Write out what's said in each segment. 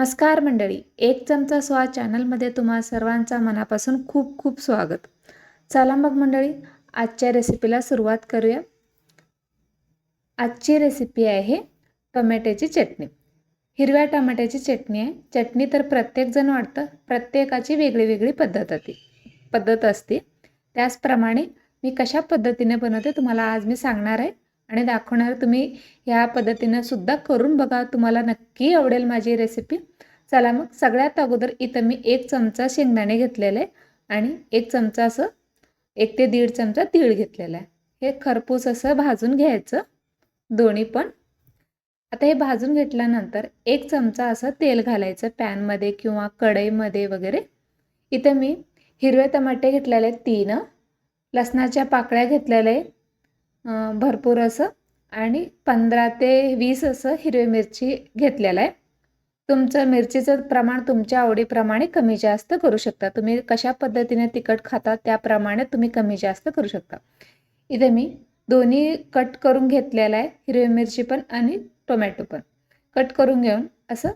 नमस्कार मंडळी एक चमचा स्वाद चॅनलमध्ये तुम्हा सर्वांचा मनापासून खूप खूप स्वागत. चला मग मंडळी आजच्या रेसिपीला सुरुवात करूया. आजची रेसिपी आहे टोमॅटोची चटणी. हिरव्या टमाट्याची चटणी आहे. चटणी तर प्रत्येकजण वाटतं प्रत्येकाची वेगळी वेगळी पद्धत होती पद्धत असते. त्याचप्रमाणे मी कशा पद्धतीने बनवते तुम्हाला आज मी सांगणार आहे. आणि दाखवणार तुम्ही ह्या पद्धतीनं सुद्धा करून बघा. तुम्हाला नक्की आवडेल माझी रेसिपी चला मग सगळ्यात अगोदर इथं मी एक चमचा शेंगदाणे घेतलेले आहे आणि एक चमचा असं एक ते दीड चमचा तीळ घेतलेला आहे. हे खरपूस असं भाजून घ्यायचं. दोन्ही पण. आता हे भाजून घेतल्यानंतर एक चमचा असं तेल घालायचं पॅनमध्ये किंवा कढईमध्ये वगैरे. इथं मी हिरवे टमाटे घेतलेले आहेत तीन. लसणाच्या पाकळ्या घेतलेल्या आहे भरपूर असं आणि पंधरा ते वीस असं हिरवी मिरची घेतलेलं आहे. तुमचं मिरचीचं प्रमाण तुमच्या आवडीप्रमाणे कमी जास्त करू शकता. तुम्ही कशा पद्धतीने तिखट खाता त्याप्रमाणे तुम्ही कमी जास्त करू शकता. इथे मी दोन्ही कट करून घेतलेलं आहे. हिरवी मिरची पण आणि टोमॅटो पण. कट करून घेऊन असं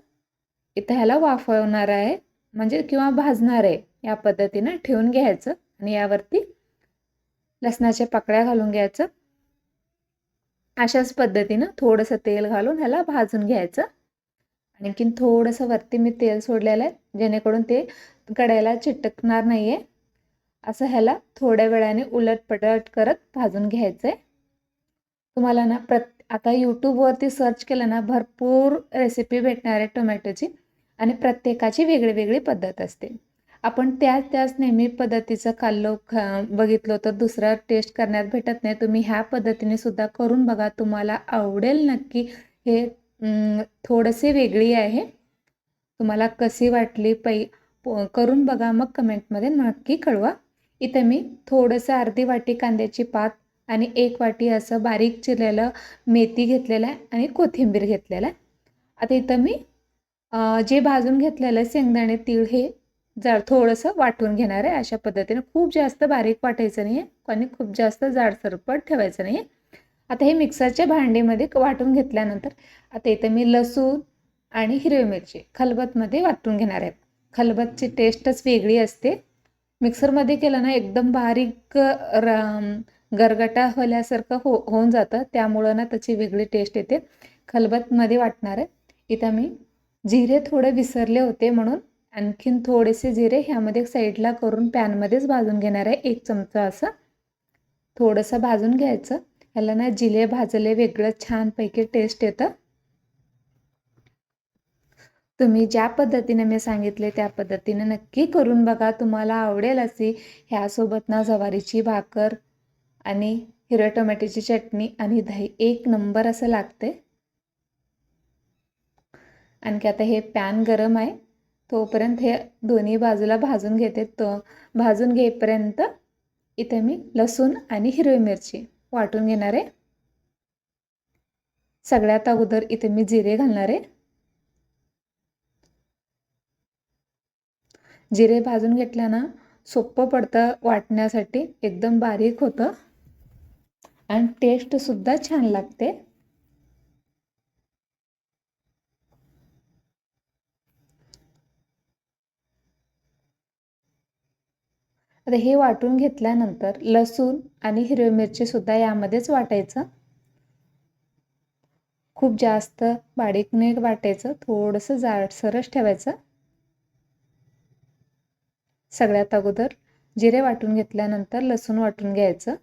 इथं ह्याला वाफवणार आहे. म्हणजे किंवा भाजणार आहे. या पद्धतीनं ठेवून घ्यायचं आणि यावरती लसणाच्या पाकळ्या घालून घ्यायचं. अशाच पद्धतीनं थोडंसं तेल घालून ह्याला भाजून घ्यायचं. आणखीन थोडंसं वरती मी तेल सोडलेलं आहे जेणेकरून ते कढायला चिटकणार नाही आहे असं ह्याला थोड्या वेळाने उलटपलट करत भाजून घ्यायचं आहे तुम्हाला ना प्रत आता यूट्यूबवरती सर्च केलं ना भरपूर रेसिपी भेटणार आहे टोमॅटोची आणि प्रत्येकाची वेगळी वेगळी पद्धत असते. आपण त्याच त्याच नेहमी पद्धतीचं खाल्लो ख बघितलो तर दुसरा टेस्ट करण्यात भेटत नाही. तुम्ही ह्या पद्धतीने सुद्धा करून बघा. तुम्हाला आवडेल नक्की. हे थोडेसे वेगळी आहे. तुम्हाला कशी वाटली पै करून बघा. मग कमेंटमध्ये नक्की कळवा. इथं मी थोडंसं अर्धी वाटी कांद्याची पात आणि एक वाटी असं बारीक चिरलेलं मेथी घेतलेलं आहे आणि कोथिंबीर घेतलेलं आहे. आता इथं मी जे भाजून घेतलेलं शेंगदाणे तीळ हे जाड थोडंसं वाटून घेणार आहे अशा पद्धतीने. खूप जास्त बारीक वाटायचं नाही आहे आणि खूप जास्त जाडसरपट ठेवायचं नाही आहे आता हे मिक्सरच्या भांडीमध्ये वाटून घेतल्यानंतर आता इथं मी लसूण आणि हिरवी मिरची खलबतमध्ये वाटून घेणार आहे. खलबतची टेस्टच वेगळी असते. मिक्सरमध्ये केलं ना एकदम बारीक र गरगटा होल्यासारखं हो होऊन जातं. त्यामुळं ना त्याची वेगळी टेस्ट येते. खलबतमध्ये वाटणार आहे. इथं मी जिरे थोडे विसरले होते म्हणून आणखीन थोडेसे जिरे ह्यामध्ये साईडला करून पॅनमध्येच भाजून घेणार आहे एक चमचा असं. थोडंसं भाजून घ्यायचं. ह्याला ना जिले भाजले वेगळं छानपैकी टेस्ट येतं. तुम्ही ज्या पद्धतीने मी सांगितले त्या पद्धतीने नक्की करून बघा. तुम्हाला आवडेल अशी ह्यासोबत ना जवारीची भाकर आणि हिरव्या टोमॅटोची चटणी आणि दही एक नंबर असं लागते आणखी आता हे पॅन गरम आहे. तोपर्यंत हे दोन्ही बाजूला भाजून घेते. तो भाजून घेईपर्यंत इथे मी लसूण आणि हिरवी मिरची वाटून घेणार आहे. सगळ्यात अगोदर इथे मी जिरे घालणार आहे. जिरे भाजून घेतल्यानं सोपं पडतं वाटण्यासाठी. एकदम बारीक होतं. आणि टेस्टसुद्धा छान लागते. आता हे वाटून घेतल्यानंतर लसूण आणि हिरवी मिरची सुद्धा यामध्येच वाटायचं. खूप जास्त बारीक वाटायचं थोडंसं जाडसरच ठेवायचं. सगळ्यात अगोदर जिरे वाटून घेतल्यानंतर लसूण वाटून घ्यायचं.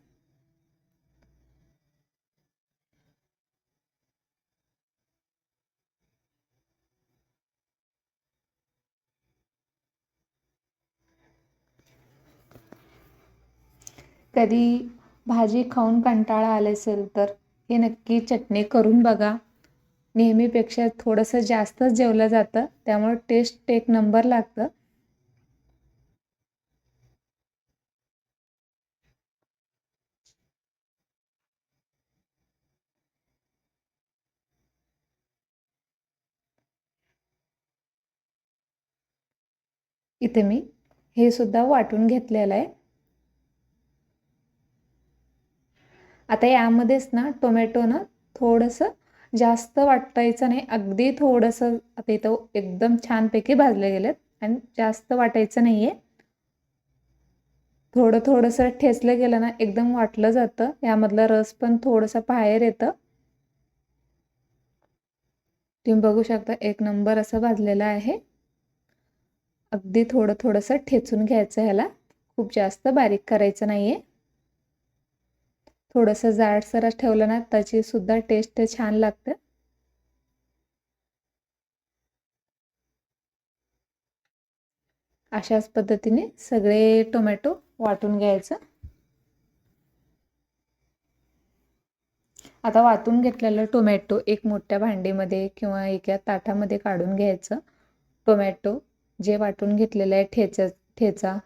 कधी भाजी खाऊन कंटाळा आला असेल तर हे नक्की चटणी करून बघा. नेहमीपेक्षा थोडंसं जास्तच जेवलं जातं त्यामुळे टेस्ट एक नंबर लागतं. इथे मी हे सुद्धा वाटून घेतलेलं आहे. आता यामध्येच ना टोमॅटो ना थोडंसं जास्त वाटायचं नाही. अगदी थोडंसं आता इथं एकदम छानपैकी भाजले गेलेत आणि जास्त वाटायचं नाही आहे थोडं थोडंसं ठेचलं गेलं ना एकदम वाटलं जातं. यामधला रस पण थोडंसं बाहेर येतं. तुम्ही बघू शकता एक नंबर असं भाजलेलं आहे. अगदी थोडं थोडंसं ठेचून घ्यायचं ह्याला. खूप जास्त बारीक करायचं नाही आहे थोडंसं जाडसरच ठेवलं ना त्याची सुद्धा टेस्ट छान लागते. अशाच पद्धतीने सगळे टोमॅटो वाटून घ्यायचं. आता वाटून घेतलेलं टोमॅटो एक मोठ्या भांडीमध्ये किंवा एका ताटामध्ये काढून घ्यायचं. टोमॅटो जे वाटून घेतलेलं आहे ठेचा ठेचा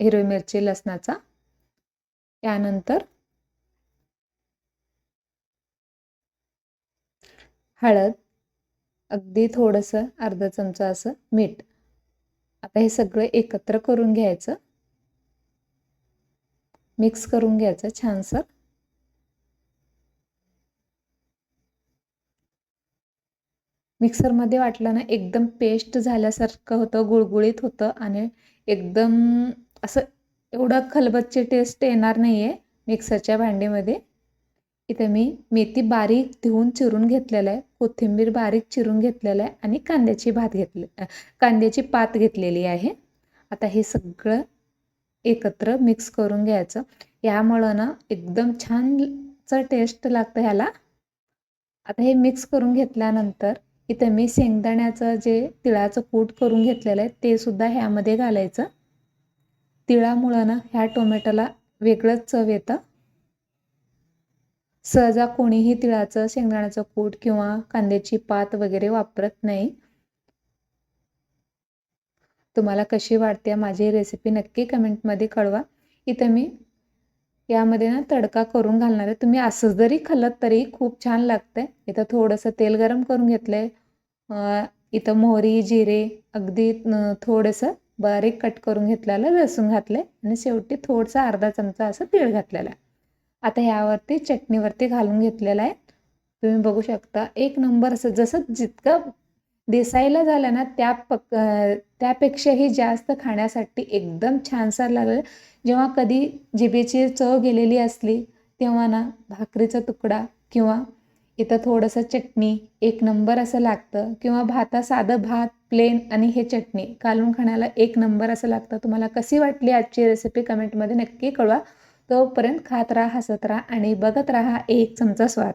हिरवी मिरची लसणाचा त्यानंतर हळद अगदी थोडंसं अर्धा चमचा असं मीठ. आता हे सगळं एकत्र करून घ्यायचं. मिक्स करून घ्यायचं छानसर मिक्सरमध्ये वाटलं ना एकदम पेस्ट झाल्यासारखं होतं गुळगुळीत होतं आणि एकदम असं एवढं खलबतची टेस्ट येणार नाही आहे मिक्सरच्या भांडीमध्ये. इथं मी मेथी बारीक धुवून चिरून घेतलेलं आहे कोथिंबीर बारीक चिरून घेतलेलं आहे आणि कांद्याची भात घेतले कांद्याची पात घेतलेली आहे. आता हे सगळं एकत्र मिक्स करून घ्यायचं. यामुळं ना एकदम छानचं टेस्ट लागतं ह्याला. आता हे मिक्स करून घेतल्यानंतर इथं मी शेंगदाण्याचं जे तिळाचं कूट करून घेतलेलं आहे ते सुद्धा ह्यामध्ये घालायचं. तिळामुळं ना ह्या टोमॅटोला वेगळंच चव येतं. सहजा कोणीही तिळाचं शेंगदाण्याचं कूट किंवा कांद्याची पात वगैरे वापरत नाही. तुम्हाला कशी वाटते माझी रेसिपी नक्की कमेंटमध्ये कळवा. इथं मी यामध्ये ना तडका करून घालणार आहे. तुम्ही असं जरी खाल्लं तरी खूप छान लागतं आहे इथं थोडंसं तेल गरम करून घेतलं आहे इथं मोहरी जिरे अगदी थोडंसं बारीक कट करून घेतलेलं लसूण घातलं आणि शेवटी थोडसा अर्धा चमचा असं तीळ घातलेलं आहे. आता ह्यावरती चटणीवरती घालून घेतलेला आहे. तुम्ही बघू शकता एक नंबर असं जसं जितकं दिसायला झालं ना त्या पक त्यापेक्षाही जास्त खाण्यासाठी एकदम छानसा लागलं जेव्हा कधी जिभेची चव गेलेली असली तेव्हा ना भाकरीचा तुकडा किंवा इथं थोडंसं चटणी एक नंबर असं लागतं. किंवा भाता साधं भात प्लेन आणि हे चटणी कालून खाण्याला एक नंबर असं लागतं. तुम्हाला कशी वाटली आजची रेसिपी कमेंटमध्ये नक्की कळवा. तोपर्यंत खात राहा हसत राहा आणि बघत राहा एक चमचा स्वाद.